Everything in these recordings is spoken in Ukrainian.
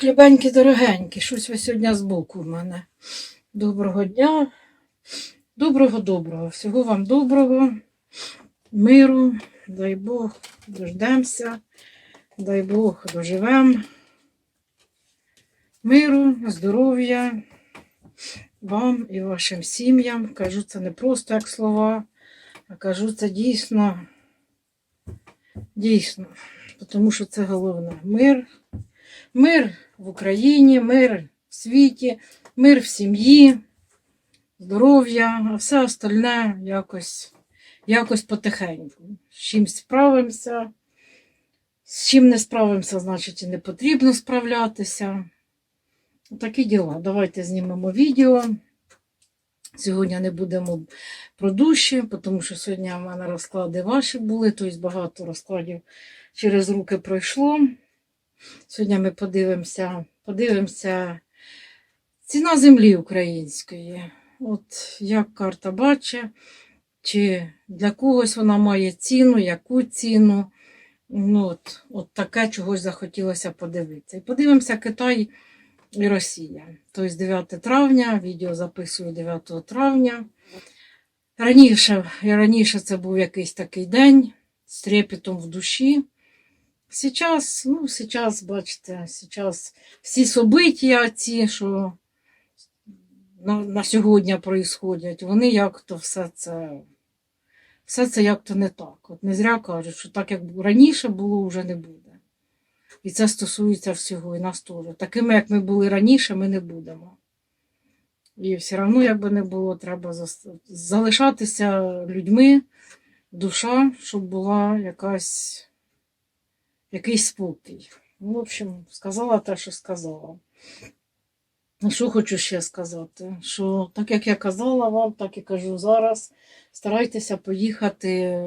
хлібенькі дорогенькі, щось ви сьогодні збоку в мене. Доброго дня. Доброго доброго. Всього вам доброго, миру, дай Бог, дождемося, дай Бог доживем. Миру, здоров'я вам і вашим сім'ям. Кажу це не просто як слова, а кажу це дійсно, дійсно, тому що це головне. Мир, мир в Україні, мир в світі, мир в сім'ї, здоров'я, а все остальне якось, якось потихеньку. З чим справимося, з чим не справимося, значить і не потрібно справлятися. Такі діла. Давайте знімемо відео. Сьогодні не будемо про душі, тому що сьогодні в мене розклади ваші були, тобто багато розкладів через руки пройшло. Сьогодні ми подивимося, подивимося ціна землі української. От як карта бачить, чи для когось вона має ціну, яку ціну. Ну, от, от таке чогось захотілося подивитися. І подивимося Китай і Росія. Тобто 9 травня, відео записую 9 травня. Раніше, раніше це був якийсь такий день з трепетом в душі. Сейчас, ну, сейчас, бачите, сейчас всі собиття ці, що на, на сьогодні происходять, вони як-то все це, все це як-то не так. От не зря кажуть, що так, як раніше було, вже не буде. І це стосується всього, і нас теж. Такими, як ми були раніше, ми не будемо. І все одно, як би не було, треба залишатися людьми, душа, щоб була якась, якийсь спокій. Ну, В общем, сказала те, що сказала. Що хочу ще сказати? Що так як я казала вам, так і кажу зараз. Старайтеся поїхати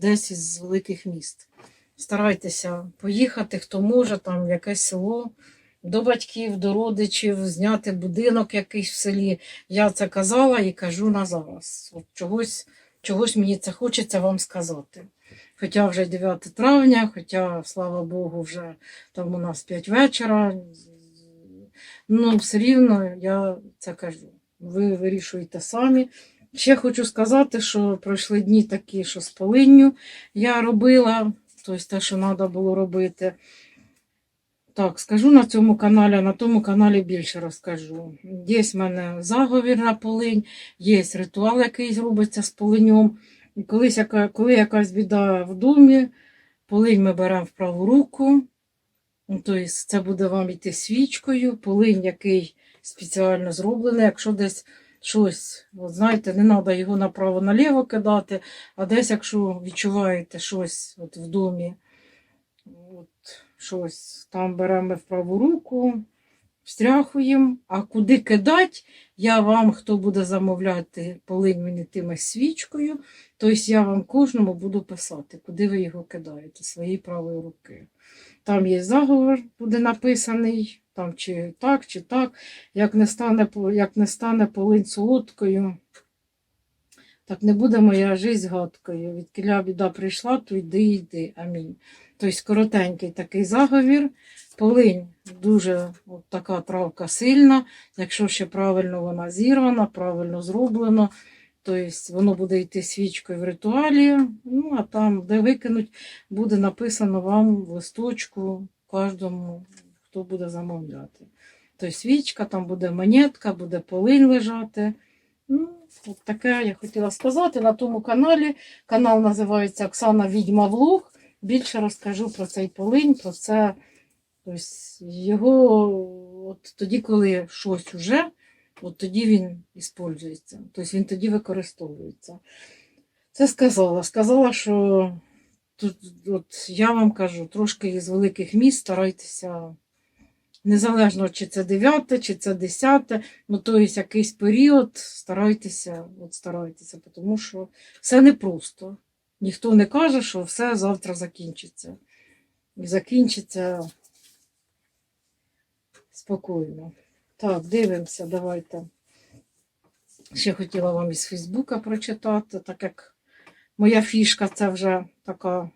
десь із великих міст. Старайтеся поїхати, хто може, там в якесь село, до батьків, до родичів, зняти будинок якийсь в селі. Я це казала і кажу на зараз. От чогось, чогось мені це хочеться вам сказати. Хоча вже 9 травня, хоча, слава Богу, вже там у нас 5 вечора. Ну, все рівно я це кажу. Ви вирішуєте самі. Ще хочу сказати, що пройшли дні такі, що з полинню я робила, тобто те, що треба було робити. Так, скажу на цьому каналі, а на тому каналі більше розкажу. Є в мене заговір на полинь, є ритуал, який робиться з полинем. І колись, коли якась біда в домі, полинь ми беремо в праву руку. Тобто це буде вам йти свічкою, полинь, який спеціально зроблений, якщо десь щось, от знаєте, не треба його направо-наліво кидати, а десь, якщо відчуваєте щось от в домі, от щось там беремо в праву руку, встряхуємо, а куди кидати, я вам, хто буде замовляти полинь мені тими свічкою, тобто я вам кожному буду писати, куди ви його кидаєте своєї правої руки. Там є заговор, буде написаний, там чи так, чи так. Як не стане, як не стане полинь солодкою, так не буде моя жизнь гадкою. Від біда прийшла, то йди, йди. Амінь. Тобто коротенький такий заговір. Полинь дуже от така травка сильна. Якщо ще правильно вона зірвана, правильно зроблено, тобто воно буде йти свічкою в ритуалі. Ну, а там, де викинуть, буде написано вам в листочку кожному, хто буде замовляти. Тобто свічка, там буде монетка, буде полинь лежати. Ну, от таке я хотіла сказати на тому каналі. Канал називається Оксана Відьма Влог. Більше розкажу про цей полинь, про це. Тобто його от тоді, коли щось уже, от тоді він іспользується. Тобто він тоді використовується. Це сказала. Сказала, що тут, от я вам кажу, трошки із великих міст старайтеся, незалежно чи це 9, чи це 10, ну тобто якийсь період старайтеся, от старайтеся, тому що все непросто. Ніхто не каже, що все завтра закінчиться. І закінчиться спокійно. Так, дивимося, давайте. Ще хотіла вам із Фейсбука прочитати, так як моя фішка це вже така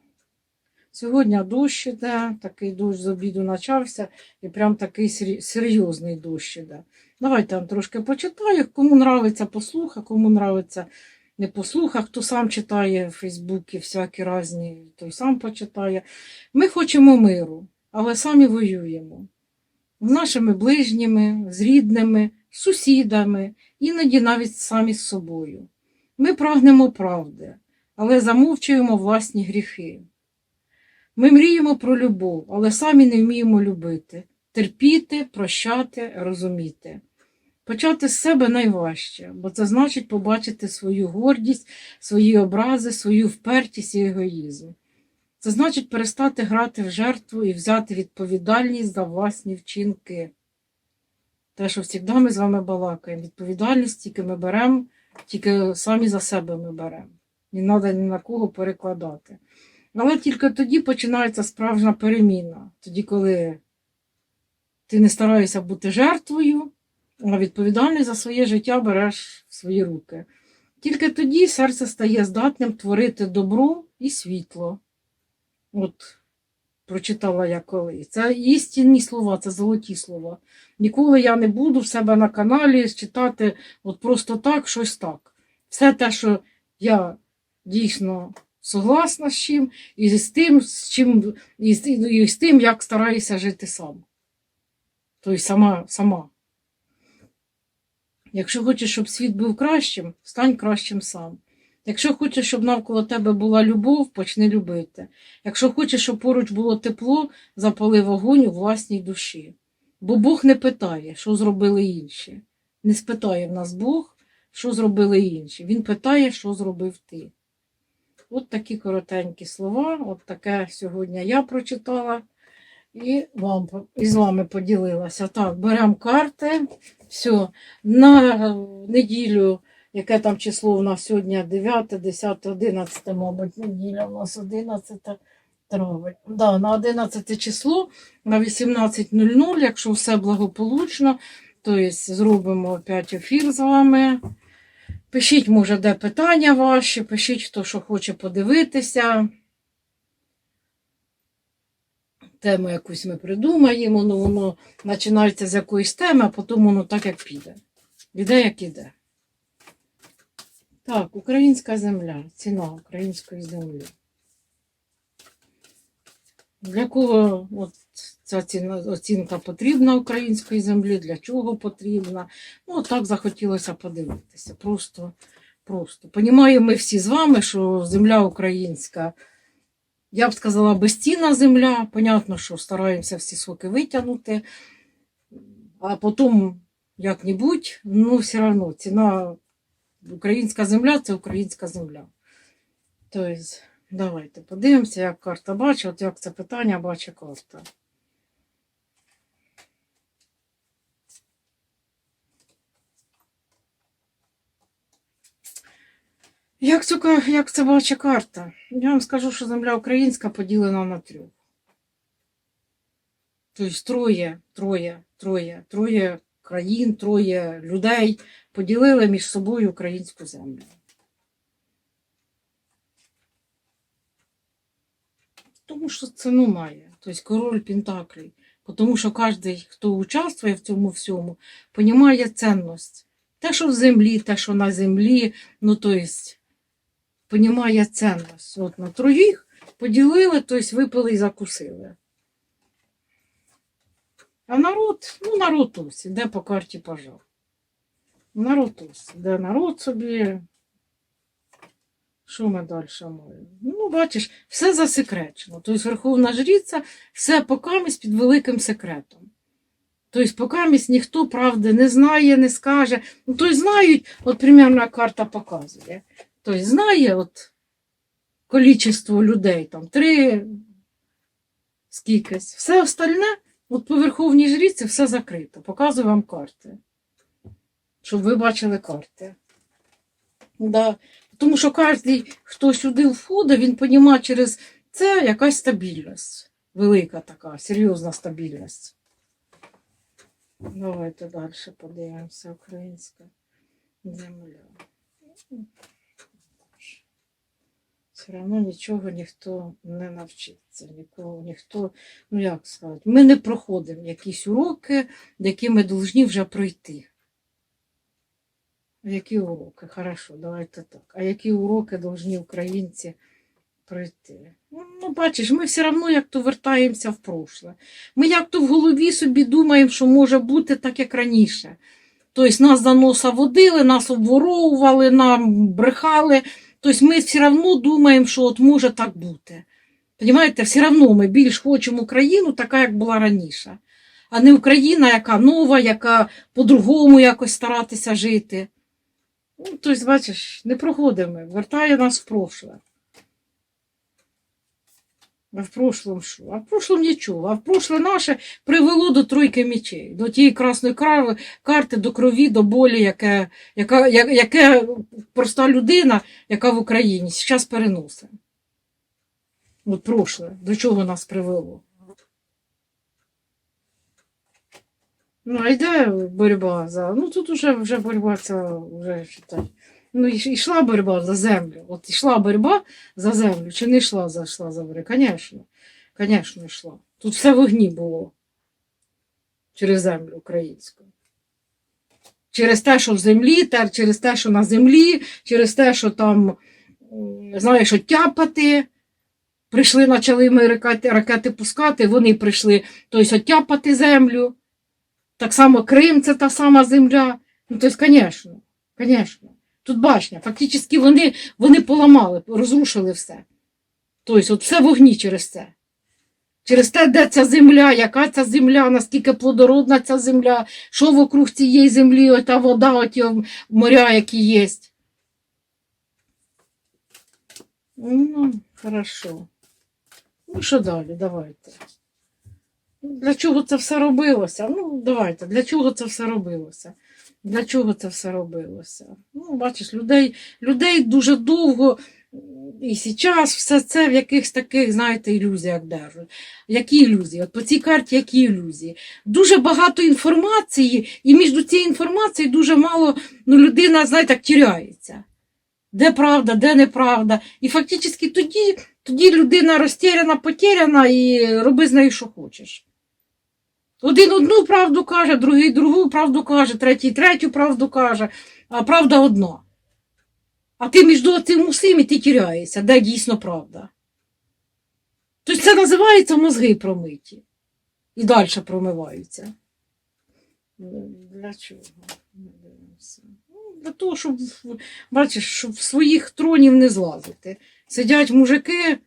Сьогодні дощ іде, такий дощ з обіду почався, і прям такий серйозний дощ іде. Давайте я вам трошки почитаю. Кому нравиться послуха, кому нравиться не послуха, хто сам читає в Фейсбуці всякі різні, той сам почитає. Ми хочемо миру, але самі воюємо. З нашими ближніми, з рідними, з сусідами, іноді навіть самі з собою. Ми прагнемо правди, але замовчуємо власні гріхи. Ми мріємо про любов, але самі не вміємо любити, терпіти, прощати, розуміти. Почати з себе найважче, бо це значить побачити свою гордість, свої образи, свою впертість і егоїзм. Це значить перестати грати в жертву і взяти відповідальність за власні вчинки. Те, що завжди ми з вами балакаємо. Відповідальність тільки ми беремо, тільки самі за себе ми беремо. Не треба ні на кого перекладати. Але тільки тоді починається справжня переміна. Тоді, коли ти не стараєшся бути жертвою, відповідальність за своє життя береш в свої руки. Тільки тоді серце стає здатним творити добро і світло. От прочитала я коли. Це істинні слова, це золоті слова. Ніколи я не буду в себе на каналі читати от просто так, щось так. Все те, що я дійсно согласна з чим, і з тим, з чим, і з, і з тим, як стараюся жити сам. Тобто сама, сама. Якщо хочеш, щоб світ був кращим, стань кращим сам. Якщо хочеш, щоб навколо тебе була любов, почни любити. Якщо хочеш, щоб поруч було тепло, запали вогонь у власній душі. Бо Бог не питає, що зробили інші. Не спитає в нас Бог, що зробили інші. Він питає, що зробив ти. От такі коротенькі слова, от таке сьогодні я прочитала і, вам, по- і з вами поділилася. Так, беремо карти. Все, на е, неділю, яке там число у нас сьогодні 9, 10, 11, мабуть, неділя у нас 11 травень. Да, на 11 число на 18.00, якщо все благополучно, то зробимо опять ефір з вами. Пишіть, може, де питання ваші, пишіть, хто що хоче подивитися. Тему якусь ми придумаємо, ну воно починається з якоїсь теми, а потім воно так як піде. Іде, як іде. Так, українська земля, ціна української землі. Для кого от ця ціна, оцінка потрібна української землі, для чого потрібна? Ну, так захотілося подивитися. Просто, просто. Понімаємо ми всі з вами, що земля українська, я б сказала, безцінна земля. Понятно, що стараємося всі соки витягнути, а потім як-небудь, ну, все одно ціна українська земля це українська земля. Тобто, давайте подивимося, як карта бачить, от як це питання бачить карта. Як це, як це бачить карта? Я вам скажу, що земля українська поділена на трьох. Тобто троє, троє, троє, троє країн, троє людей поділили між собою українську землю. Тому що ціну має, тобто король Пентаклей. Тому що кожен, хто участвує в цьому всьому, розуміє цінність. Те, що в землі, те, що на землі, ну тобто, понімає цінність. От на троїх поділили, тобто випили і закусили. А народ, ну народ ось, іде по карті пожар. Народ ось, іде народ собі. Що ми далі маємо? Ну, бачиш, все засекречено. Тобто Верховна Жриця, все покамість під великим секретом. Тобто, покамість ніхто правди не знає, не скаже. Ну, тобто знають, от примерно карта показує. Тобто знає от количество людей, там три скількись. Все остальне, от по Верховній Жріці все закрито. Показую вам карти. Щоб ви бачили карти. Да. Тому що кожен, хто сюди входить, він розуміє через це якась стабільність. Велика така, серйозна стабільність. Давайте далі подивимося українська земля. Все одно нічого ніхто не навчиться, нікого, ніхто, ну як сказати, ми не проходимо якісь уроки, які ми повинні вже пройти. Які уроки? Хорошо, давайте так. А які уроки повинні українці пройти? Ну, ну, бачиш, ми все одно як то вертаємося в прошле. Ми як то в голові собі думаємо, що може бути так, як раніше. Тобто нас за носа водили, нас обворовували, нам брехали. Тобто ми все одно думаємо, що от може так бути. Понимаєте, все одно ми більш хочемо Україну, така, як була раніше. А не Україна, яка нова, яка по-другому якось старатися жити. Ну, тобто, бачиш, не проходимо, вертає нас в прошле. А в прошлом що? А в прошлом нічого. А в прошле наше привело до тройки мечей, до тієї красної крави, карти, до крові, до болі, яке, яка, я- яке проста людина, яка в Україні зараз переносить. От прошле, до чого нас привело. Ну, а йде боротьба за. Ну тут уже вже боротьба ця вже считай. Ну, йшла боротьба за землю. От йшла боротьба за землю, чи не йшла за йшла за боротьбу? Звісно. Звісно, йшла. Тут все в огні було через землю українську. Через те, що в землі, через те, що на землі, через те, що там, знаєш, оттяпати. Прийшли, почали ми ракети, ракети пускати, вони прийшли тобто, оттяпати землю. Так само Крим це та сама земля. Ну, тобто, звісно, звісно. Тут башня. Фактично вони, вони поламали, розрушили все. Тобто, от все в огні через це. Через те, де ця земля, яка ця земля, наскільки плодородна ця земля, що вокруг цієї землі, ота вода, оті моря, які є. Ну, хорошо. Ну, що далі? Давайте. Для чого це все робилося? Ну, давайте, для чого це все робилося? Для чого це все робилося? Ну, бачиш, людей, людей дуже довго і зараз все це в якихось таких, знаєте, ілюзіях держать. Які ілюзії? От по цій карті які ілюзії? Дуже багато інформації, і між цією інформацією дуже мало ну, людина, знаєте, так тіряється. Де правда, де неправда. І фактично тоді, тоді людина розтіряна, потеряна і роби з нею, що хочеш. Один одну правду каже, другий другу правду каже, третій третю правду каже, а правда одна. А ти між цим усім і ти тіряєшся, де дійсно правда. Тобто це називається мозги промиті. І далі промиваються. Для чого? Ну, Для того, щоб, бачиш, щоб в своїх тронів не злазити. Сидять мужики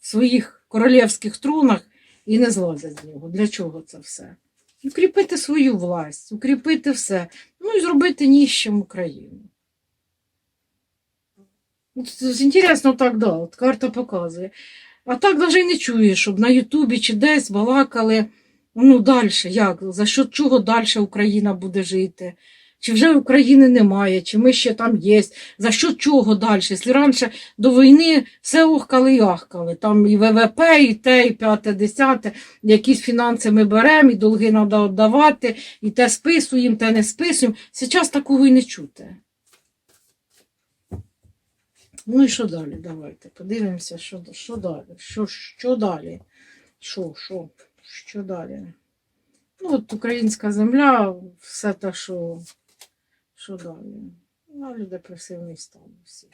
в своїх королівських тронах і не злазять з нього. Для чого це все? Укріпити свою власть, укріпити все. Ну і зробити ніщим Україну. От, Інтересно так, да, от карта показує. А так навіть не чуєш, щоб на Ютубі чи десь балакали. Ну, далі, як? За що чого далі Україна буде жити? Чи вже України немає, чи ми ще там є? За що чого далі? Якщо раніше до війни все охкали і ахкали. Там і ВВП, і те, і п'яте, десяте, якісь фінанси ми беремо, і долги треба віддавати, і те списуємо, те не списуємо. Зараз такого і не чути. Ну і що далі? Давайте подивимося, що, що далі. Що, що далі? Що, що, що далі? Ну, от українська земля, все те, що, що далі. Далі депресивний стан у всіх.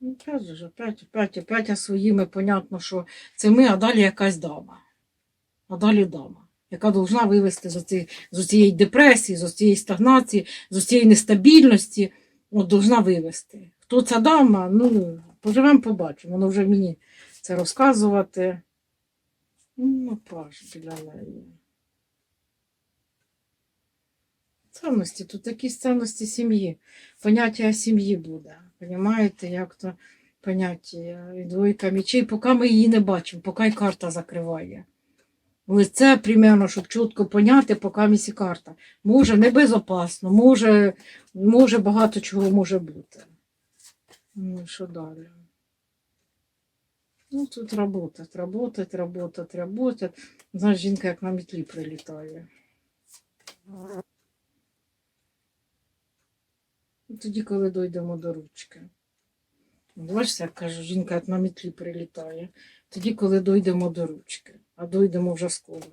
Ну, опять же, опять, опять, опять своїми, понятно, що це ми, а далі якась дама. А далі дама, яка повинна вивести з, оці, з цієї депресії, з цієї стагнації, з цієї нестабільності, от повинна вивести. Хто ця дама? Ну, поживемо, побачимо. Воно вже мені це розказувати. Ну, паш біля. Цінності, тут якісь цінності сім'ї. Поняття сім'ї буде. Понімаєте, як то поняття і двойка мечей, поки ми її не бачимо, поки й карта закриває. Лице, примерно, щоб чітко поняти, поки місі карта. Може, небезопасно, може, може багато чого може бути. Ну, що далі? Ну, тут работать, работать, работать, работать. Знаєш, жінка як на метлі прилітає. Тоді, коли дійдемо до ручки. Бачите, як кажу, жінка як на мітлі прилітає. Тоді, коли дійдемо до ручки, а дійдемо вже скоро.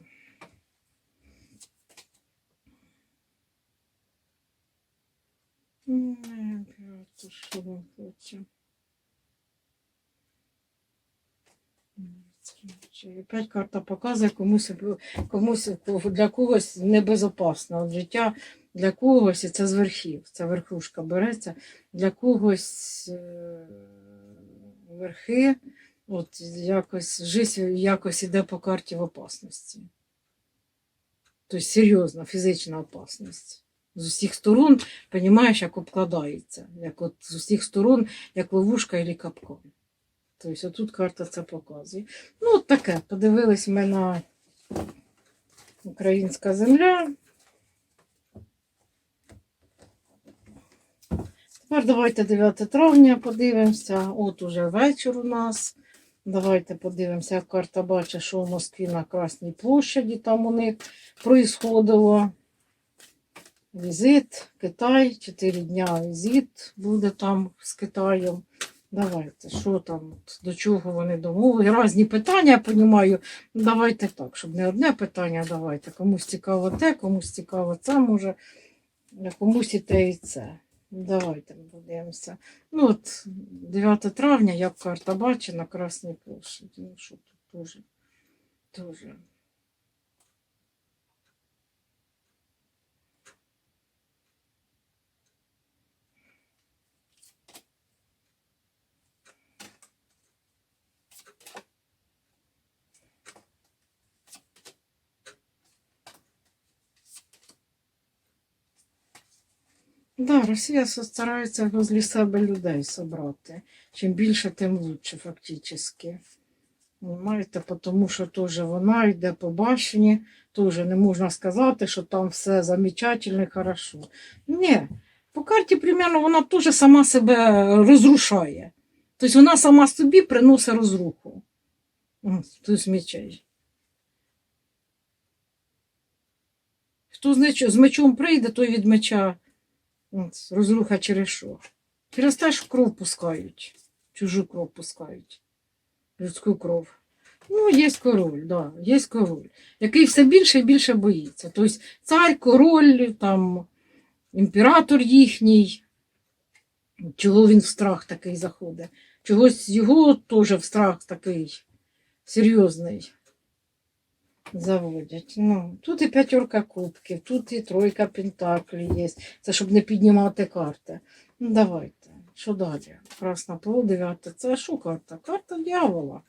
Ой, то що ви хоче? Опять карта показує комусь, комусь для когось небезопасно. Життя для когось, і це з верхів, це верхушка береться, для когось е, верхи, от якось життя якось іде по карті в опасності. Тобто серйозна фізична опасність. З усіх сторон, розумієш, як обкладається, як от з усіх сторон, як ловушка і капкан. Тобто тут карта це показує. Ну, от таке. Подивились ми на українська земля. Тепер давайте 9 травня подивимося. От уже вечір у нас. Давайте подивимося, як карта бачить, що в Москві на Красній площаді там у них происходило. Візит, Китай, 4 дня візит буде там з Китаєм. Давайте, що там, до чого вони домовили. Різні питання, я розумію. Давайте так, щоб не одне питання, давайте. Комусь цікаво те, комусь цікаво це, може, комусь і те, і це. Давайте подивимося. Ну от 9 травня, як карта бачить, на Красній площаді. Ну що тут теж. Дуже. Да, Росія старається возле себе людей собрати. Чим більше, тим лучше, фактично. Понимаєте, тому що теж вона йде по башні, теж не можна сказати, що там все замечательно і хорошо. Ні, по карті, примерно, вона теж сама себе розрушає. Тобто вона сама собі приносить розруху. Тут мечей. Хто з мечом прийде, той від меча От, розруха через що? Через те, що кров пускають. Чужу кров пускають. Людську кров. Ну, є король, да, є король, який все більше і більше боїться. Тобто цар, король, там, імператор їхній. Чого він в страх такий заходить? Чогось його теж в страх такий серйозний заводять. Ну, тут і п'ятерка кубків, тут і тройка пентаклів є. Це щоб не піднімати карти. Ну, давайте. Що далі? Красна поло, дев'ята. Це що карта? Карта дьявола.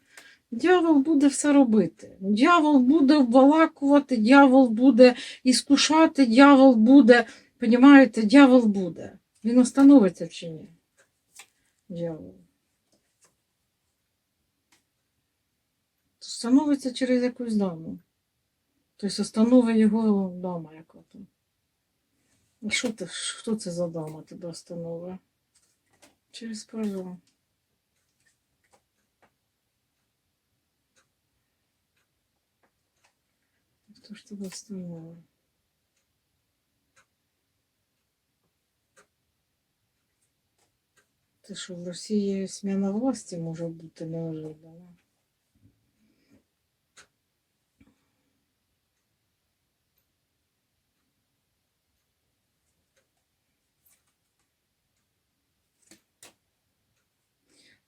Дьявол буде все робити. Дьявол буде обвалакувати, дьявол буде іскушати, дьявол буде, понімаєте, дьявол буде. Він остановиться чи ні? Дьявол. Становиться через якусь даму. Тобто остановить його дама яка там. А що ти, що це за дама тебе остановить? Через прозор. Хто ж тебе остановить? Ти що, в Росії сміна власті може бути неожиданно?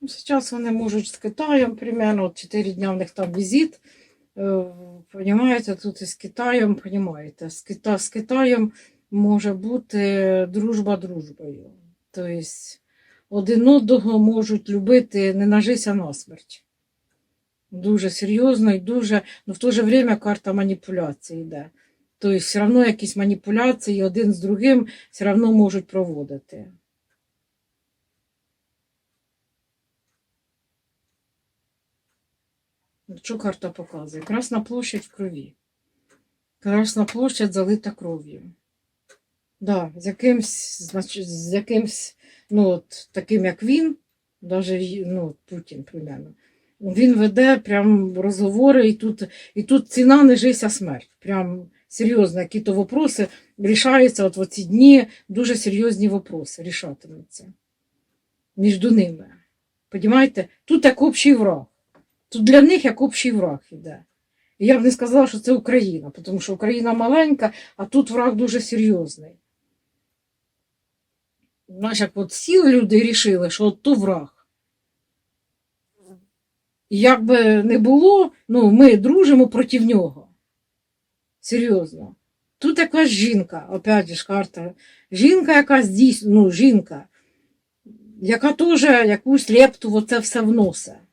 Сейчас вони можуть з Китаєм, примерно, от 4 дня в них там візит. Е, Понімаєте, тут із Китаєм, понімаєте, з, Кита, з Китаєм може бути дружба дружбою. Тобто один одного можуть любити не нажися на смерть. Дуже серйозно і дуже, ну в то же время карта маніпуляції йде. Тобто все одно якісь маніпуляції один з другим все одно можуть проводити. Що карта показує? Красна площадь в крові. Красна площадь залита кров'ю. Да, з якимсь, значить, з якимсь, ну, от, таким, як він, навіть ну, Путін, примерно, він веде прям розговори, і тут, і тут ціна не жися смерть. Прям серйозно, які то вопроси рішаються от в ці дні, дуже серйозні вопроси рішатимуться між ними. Понімаєте? Тут як общий враг. Тут для них як общий враг іде. І я б не сказала, що це Україна, тому що Україна маленька, а тут враг дуже серйозний. Знаєш, як от сіли люди і рішили, що от то враг. І як би не було, ну, ми дружимо проти нього. Серйозно. Тут якась жінка, опять ж карта. Жінка якась дійсно, ну, жінка, яка теж якусь лепту оце все вносить.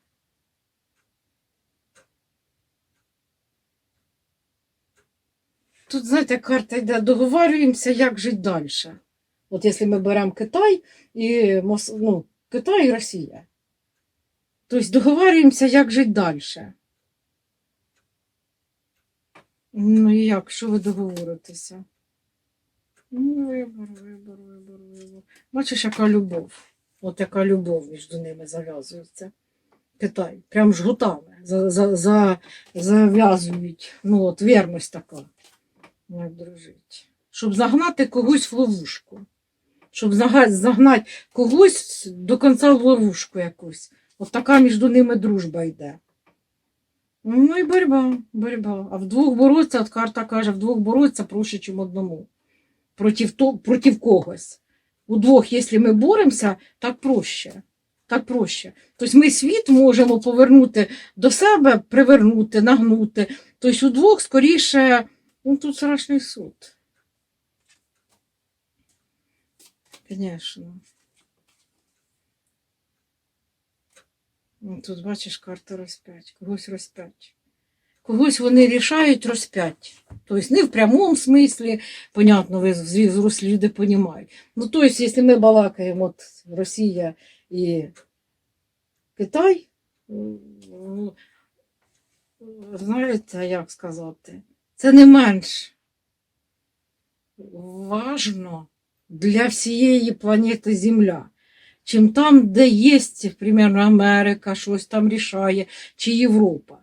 Тут, знаєте, карта йде, договарюємося, як жити далі. От якщо ми беремо Китай і ну, Китай і Росія. Тобто договарюємося, як жити далі. Ну і як, що ви договоритеся? Ну, вибор, вибор, вибор, вибор. Бачиш, яка любов. От яка любов між ними зав'язується. Китай. Прям жгутами за, за, за, зав'язують. Ну, от вірність така. Як дружить. Щоб загнати когось в ловушку. Щоб загнати когось до кінця в ловушку якусь. От така між ними дружба йде. Ну і боротьба, боротьба. А вдвох боротися, от карта каже, вдвох боротися проще, ніж одному. Проти, то, проти когось. Удвох, якщо ми боремося, так проще. Так проще. Тобто ми світ можемо повернути до себе, привернути, нагнути. Тобто удвох скоріше, ну тут страшний суд. Звісно. Тут бачиш карта розп'ять, когось розп'ять. Когось вони рішають розп'ять. Тобто не в прямому смислі, понятно, ви взрослі люди розуміють. Ну, тобто, якщо ми балакаємо от Росія і Китай, ну, знаєте, як сказати, це не менш важно для всієї планети Земля чим там, де є, примерно, Америка, щось там рішає, чи Європа.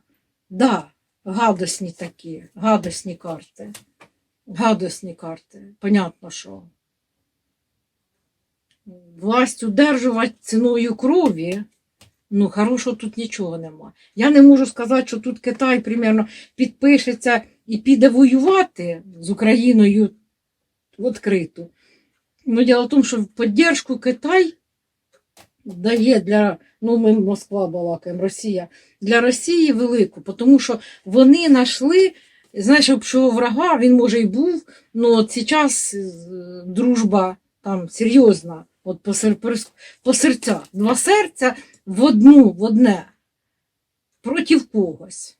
Да, гадосні такі, гадосні карти. Гадосні карти. Понятно, що. Власть удержувати ціною крові. Ну, хорошого тут нічого нема. Я не можу сказати, що тут Китай примерно підпишеться і піде воювати з Україною відкрито. Ну, діло в тому, що підтримку Китай дає для, ну ми Москва балакаємо, Росія, для Росії велику, тому що вони знайшли, знаєш, общого врага, він може і був, але зараз е, дружба там серйозна, от по, сер, по серця. Два серця в одну, в одне, проти когось.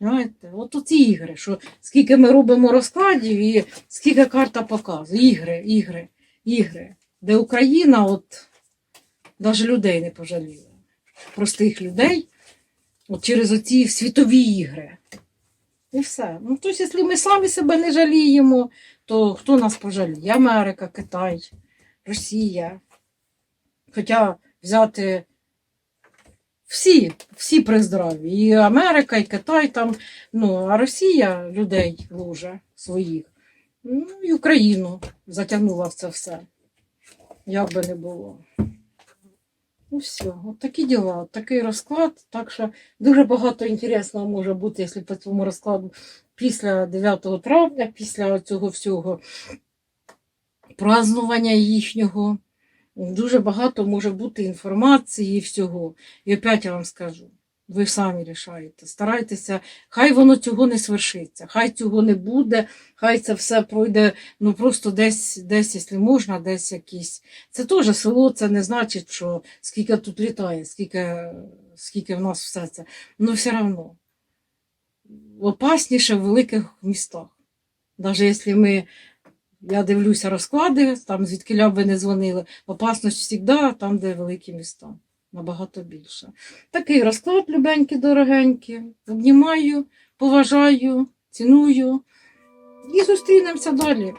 Знаєте, от оці ігри, що скільки ми робимо розкладів і скільки карта показує. Ігри, ігри, ігри. Де Україна, от навіть людей не пожаліла. Простих людей от через оці світові ігри. І все. Ну, тобто, якщо ми самі себе не жаліємо, то хто нас пожаліє? Америка, Китай, Росія. Хоча взяти всі, всі при здраві. І Америка, і Китай там, ну, а Росія людей ложе своїх. Ну, і Україну затягнула в це все. Як би не було. Ну все, от такі діла, от такий розклад. Так що дуже багато інтересного може бути, якщо по цьому розкладу після 9 травня, після цього всього празднування їхнього. Дуже багато може бути інформації і всього. І опять я вам скажу, ви самі рішаєте. Старайтеся, хай воно цього не свершиться, хай цього не буде, хай це все пройде, ну просто десь, десь, якщо можна, десь якісь. Це теж село, це не значить, що скільки тут літає, скільки, скільки в нас все це. Ну все одно. Опасніше в великих містах. Навіть якщо ми, я дивлюся розклади, там звідки б ви не дзвонили, опасність завжди там, де великі міста. Набагато більше. Такий розклад, любенькі, дорогенькі. Обнімаю, поважаю, ціную і зустрінемося далі.